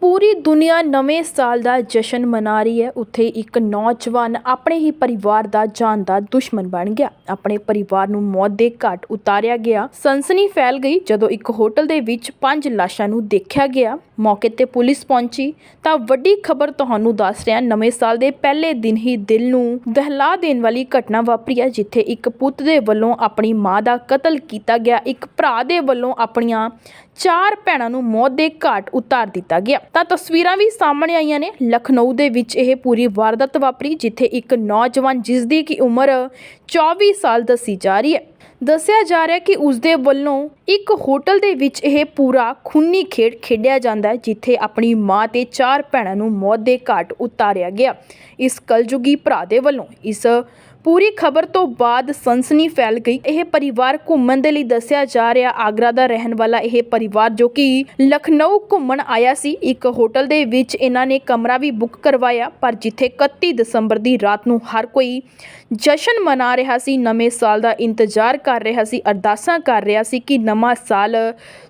ਪੂਰੀ ਦੁਨੀਆ ਨਵੇਂ ਸਾਲ ਦਾ ਜਸ਼ਨ ਮਨਾ ਰਹੀ ਹੈ। ਉੱਥੇ ਇੱਕ ਨੌਜਵਾਨ ਆਪਣੇ ਹੀ ਪਰਿਵਾਰ ਦਾ ਜਾਨ ਦਾ ਦੁਸ਼ਮਣ ਬਣ ਗਿਆ। ਆਪਣੇ ਪਰਿਵਾਰ ਨੂੰ ਮੌਤ ਦੇ ਘਾਟ ਉਤਾਰਿਆ ਗਿਆ। ਸਨਸਨੀ ਫੈਲ ਗਈ। ਜਦੋਂ ਇੱਕ ਹੋਟਲ ਦੇ ਵਿੱਚ ਪੰਜ ਲਾਸ਼ਾਂ ਨੂੰ ਦੇਖਿਆ ਗਿਆ, ਮੌਕੇ ਤੇ ਪੁਲਿਸ ਪਹੁੰਚੀ। ਤਾਂ ਵੱਡੀ ਖਬਰ ਤੁਹਾਨੂੰ ਦੱਸ ਰਿਹਾ, ਨਵੇਂ ਸਾਲ ਦੇ ਪਹਿਲੇ ਦਿਨ ਹੀ ਦਿਲ ਨੂੰ ਦਹਿਲਾ ਦੇਣ ਵਾਲੀ ਘਟਨਾ ਵਾਪਰੀ ਹੈ, ਜਿੱਥੇ ਇੱਕ ਪੁੱਤ ਦੇ ਵੱਲੋਂ ਆਪਣੀ ਮਾਂ ਦਾ ਕਤਲ ਕੀਤਾ ਗਿਆ। ਇੱਕ ਭਰਾ ਦੇ ਵੱਲੋਂ ਆਪਣੀਆਂ ਚਾਰ ਭੈਣਾਂ ਨੂੰ ਮੌਤ ਦੇ ਘਾਟ ਉਤਾਰ ਦਿੱਤਾ ਗਿਆ। ਤਾਂ ਤਸਵੀਰਾਂ ਵੀ ਸਾਹਮਣੇ ਆਈਆਂ ਨੇ। ਲਖਨਊ ਦੇ ਵਿੱਚ ਇਹ ਪੂਰੀ ਵਾਰਦਾਤ ਵਾਪਰੀ, ਜਿੱਥੇ ਇੱਕ ਨੌਜਵਾਨ ਜਿਸ ਦੀ ਕੀ ਉਮਰ 24 ਸਾਲ ਦੱਸੀ ਜਾ ਰਹੀ ਹੈ। ਦੱਸਿਆ ਜਾ ਰਿਹਾ ਕਿ ਉਸ ਦੇ ਵੱਲੋਂ ਇੱਕ ਹੋਟਲ ਦੇ ਵਿੱਚ ਇਹ ਪੂਰਾ ਖੂਨੀ ਖੇਡ ਖੇਡਿਆ ਜਾਂਦਾ ਹੈ, ਜਿੱਥੇ ਆਪਣੀ ਮਾਂ ਤੇ ਚਾਰ ਭੈਣਾਂ ਨੂੰ ਮੌਤ ਦੇ ਘਾਟ ਉਤਾਰਿਆ ਗਿਆ। ਇਸ ਕਲਯੁਗੀ ਭਰਾ ਦੇ ਵੱਲੋਂ ਇਸ ਪੂਰੀ ਖਬਰ ਤੋਂ ਬਾਅਦ ਸਨਸਨੀ ਫੈਲ ਗਈ। ਇਹ ਪਰਿਵਾਰ ਘੁੰਮਣ ਦੇ ਲਈ ਦੱਸਿਆ ਜਾ ਰਿਹਾ ਆਗਰਾ ਦਾ ਰਹਿਣ ਵਾਲਾ ਇਹ ਪਰਿਵਾਰ ਜੋ ਕਿ ਲਖਨਊ ਘੁੰਮਣ ਆਇਆ ਸੀ। ਇੱਕ ਹੋਟਲ ਦੇ ਵਿੱਚ ਇਹਨਾਂ ਨੇ ਕਮਰਾ ਵੀ ਬੁੱਕ ਕਰਵਾਇਆ, ਪਰ ਜਿੱਥੇ 31 ਦਸੰਬਰ ਦੀ ਰਾਤ ਨੂੰ ਹਰ ਕੋਈ ਜਸ਼ਨ ਮਨਾ ਰਿਹਾ ਸੀ, ਨਵੇਂ ਸਾਲ ਦਾ ਇੰਤਜ਼ਾਰ ਕਰ ਰਿਹਾ ਸੀ, ਅਰਦਾਸਾਂ ਕਰ ਰਿਹਾ ਸੀ ਕਿ ਨਵਾਂ ਸਾਲ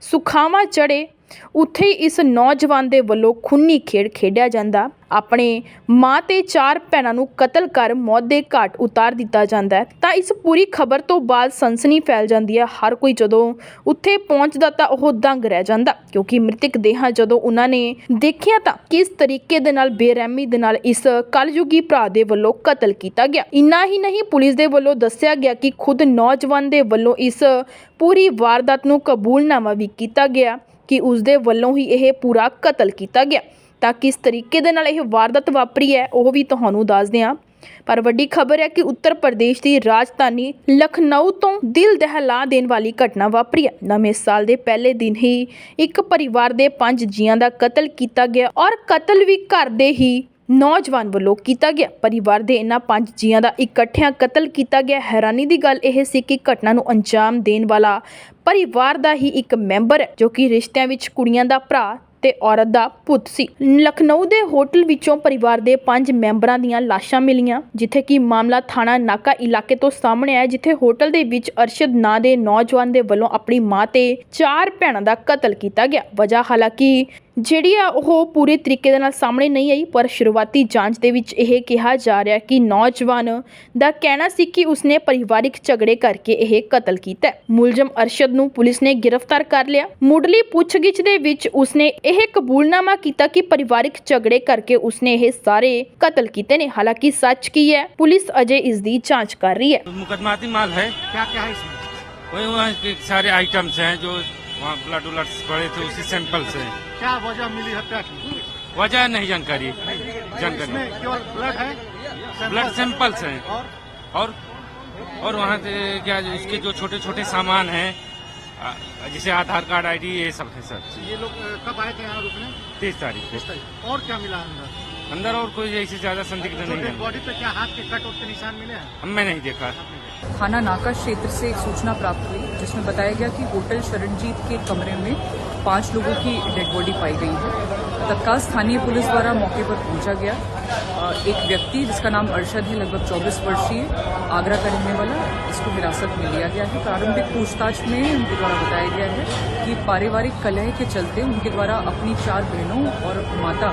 ਸੁਖਾਵਾਂ ਚੜੇ ਉੱਥੇ ਇਸ ਨੌਜਵਾਨ ਦੇ ਵੱਲੋਂ ਖੂਨੀ ਖੇਡ ਖੇਡਿਆ ਜਾਂਦਾ। ਆਪਣੇ ਮਾਂ ਤੇ ਚਾਰ ਭੈਣਾਂ ਨੂੰ ਕਤਲ ਕਰ ਮੌਤ ਦੇ ਘਾਟ ਉਤਾਰ ਦਿੱਤਾ ਜਾਂਦਾ ਹੈ। ਤਾਂ ਇਸ ਪੂਰੀ ਖਬਰ ਤੋਂ ਬਾਅਦ ਸਨਸਨੀ ਫੈਲ ਜਾਂਦੀ ਹੈ। ਹਰ ਕੋਈ ਜਦੋਂ ਉੱਥੇ ਪਹੁੰਚਦਾ ਤਾਂ ਉਹ ਦੰਗ ਰਹਿ ਜਾਂਦਾ, ਕਿਉਂਕਿ ਮ੍ਰਿਤਕ ਦੇਹਾਂ ਜਦੋਂ ਉਹਨਾਂ ਨੇ ਦੇਖਿਆ ਤਾਂ ਕਿਸ ਤਰੀਕੇ ਦੇ ਨਾਲ, ਬੇਰਹਿਮੀ ਦੇ ਨਾਲ ਇਸ ਕਲਯੁਗੀ ਭਰਾ ਦੇ ਵੱਲੋਂ ਕਤਲ ਕੀਤਾ ਗਿਆ। ਇੰਨਾ ਹੀ ਨਹੀਂ, ਪੁਲਿਸ ਦੇ ਵੱਲੋਂ ਦੱਸਿਆ ਗਿਆ ਕਿ ਖੁਦ ਨੌਜਵਾਨ ਦੇ ਵੱਲੋਂ ਇਸ ਪੂਰੀ ਵਾਰਦਾਤ ਨੂੰ ਕਬੂਲਨਾਮਾ ਵੀ ਕੀਤਾ ਗਿਆ। ਕਿ ਉਸ ਦੇ ਵੱਲੋਂ ਹੀ ਇਹ ਪੂਰਾ ਕਤਲ ਕੀਤਾ ਗਿਆ। ਤਾਂ ਕਿਸ ਤਰੀਕੇ ਦੇ ਨਾਲ ਇਹ ਵਾਰਦਾਤ ਵਾਪਰੀ ਹੈ, ਉਹ ਵੀ ਤੁਹਾਨੂੰ ਦੱਸਦੇ ਹਾਂ। ਪਰ ਵੱਡੀ ਖਬਰ ਹੈ ਕਿ ਉੱਤਰ ਪ੍ਰਦੇਸ਼ ਦੀ ਰਾਜਧਾਨੀ ਲਖਨਊ ਤੋਂ ਦਿਲ ਦਹਿਲਾ ਦੇਣ ਵਾਲੀ ਘਟਨਾ ਵਾਪਰੀ ਹੈ। ਨਵੇਂ ਸਾਲ ਦੇ ਪਹਿਲੇ ਦਿਨ ਹੀ ਇੱਕ ਪਰਿਵਾਰ ਦੇ ਪੰਜ ਜੀਆਂ ਦਾ ਕਤਲ ਕੀਤਾ ਗਿਆ ਔਰ ਕਤਲ ਵੀ ਘਰ ਦੇ ਹੀ ਨੌਜਵਾਨ ਵੱਲੋਂ ਕੀਤਾ ਗਿਆ ਪਰਿਵਾਰ ਦੇ ਇਹਨਾਂ ਪੰਜ ਜੀਆਂ ਦਾ ਇਕੱਠਿਆਂ ਕਤਲ ਕੀਤਾ ਗਿਆ। ਹੈਰਾਨੀ ਦੀ ਗੱਲ ਇਹ ਸੀ ਕਿ ਘਟਨਾ ਨੂੰ ਅੰਜਾਮ ਦੇਣ ਵਾਲਾ ਪਰਿਵਾਰ ਦਾ ਹੀ ਇੱਕ ਮੈਂਬਰ ਹੈ, ਜੋ ਕਿ ਰਿਸ਼ਤਿਆਂ ਵਿੱਚ ਕੁੜੀਆਂ ਦਾ ਭਰਾ ਤੇ ਔਰਤ ਦਾ ਪੁੱਤ ਸੀ। ਲਖਨਊ ਦੇ ਹੋਟਲ ਵਿੱਚੋਂ ਪਰਿਵਾਰ ਦੇ ਪੰਜ ਮੈਂਬਰਾਂ ਦੀਆਂ ਲਾਸ਼ਾਂ ਮਿਲੀਆਂ, ਜਿੱਥੇ ਕਿ ਮਾਮਲਾ ਥਾਣਾ ਨਾਕਾ ਇਲਾਕੇ ਤੋਂ ਸਾਹਮਣੇ ਆਇਆ, ਜਿੱਥੇ ਹੋਟਲ ਦੇ ਵਿੱਚ ਅਰਸ਼ਦ ਨਾਂ ਦੇ ਨੌਜਵਾਨ ਦੇ ਵੱਲੋਂ ਆਪਣੀ ਮਾਂ ਤੇ ਚਾਰ ਭੈਣਾਂ ਦਾ ਕਤਲ ਕੀਤਾ ਗਿਆ। ਵਜ੍ਹਾ ਹਾਲਾਂਕਿ ਜਿਹੜੀ ਆ ਉਹ ਪੂਰੇ ਤਰੀਕੇ ਦੇ ਨਾਲ ਸਾਹਮਣੇ ਨਹੀਂ ਆਈ ਪਰ ਸ਼ੁਰੂਆਤੀ ਜਾਂਚ ਦੇ ਵਿੱਚ ਇਹ ਕਿਹਾ ਜਾ ਰਿਹਾ ਕਿ ਨੌਜਵਾਨ ਦਾ ਕਹਿਣਾ ਸੀ ਕਿ ਉਸਨੇ ਪਰਿਵਾਰਿਕ ਝਗੜੇ ਕਰਕੇ ਇਹ ਕਤਲ ਕੀਤਾ ਹੈ। ਮੁਲਜ਼ਮ ਅਰਸ਼ਦ ਨੂੰ ਪੁਲਿਸ ਨੇ ਗ੍ਰਿਫਤਾਰ ਕਰ ਲਿਆ ਮੁੱਢਲੀ ਪੁੱਛਗਿੱਛ ਦੇ ਵਿੱਚ ਉਸਨੇ ਇਹ ਕਬੂਲਨਾਮਾ ਕੀਤਾ ਕਿ ਪਰਿਵਾਰਿਕ ਝਗੜੇ ਕਰਕੇ ਉਸਨੇ ਇਹ ਸਾਰੇ ਕਤਲ ਕੀਤੇ ਨੇ ਹਾਲਾਂਕਿ ਸੱਚ ਕੀ ਹੈ ਪੁਲਿਸ ਅਜੇ ਇਸ ਦੀ ਜਾਂਚ ਕਰ ਰਹੀ ਹੈ मुकदमाती माल है क्या क्या है इसमें वही वहाँ के सारे आइटम्स हैं जो वहाँ ब्लड उलट पड़े थे उसी सैंपल से। क्या वजह मिली हत्या की? वजह नहीं जानकारी। जानकारी। केवल ब्लड है? ब्लड सैंपल्स हैं और? और? और वहाँ से क्या इसके जो छोटे छोटे सामान हैं जैसे आधार कार्ड आईडी ये सब है सर। ये लोग कब आए थे यहाँ रुकने? तीस तारीख को तारीख। और क्या मिला अंदर? अंदर और कोई ऐसे ज़्यादा संदिग्ध तो नहीं है। बॉडी पे क्या हाथ के कट के निशान मिले हैं? हम मैं नहीं देखा। थाना नाका क्षेत्र से एक सूचना प्राप्त हुई जिसमें बताया गया कि होटल शरणजीत के कमरे में पाँच लोगों की डेड बॉडी पाई गई है। तत्काल स्थानीय पुलिस द्वारा मौके पर पहुँचा गया। एक व्यक्ति जिसका नाम अरशद है लगभग 24 वर्षीय आगरा का रहने वाला इसको हिरासत में लिया गया है। प्रारंभिक पूछताछ में उनके द्वारा बताया गया है कि पारिवारिक कलह के चलते उनके द्वारा अपनी चार बहनों और माता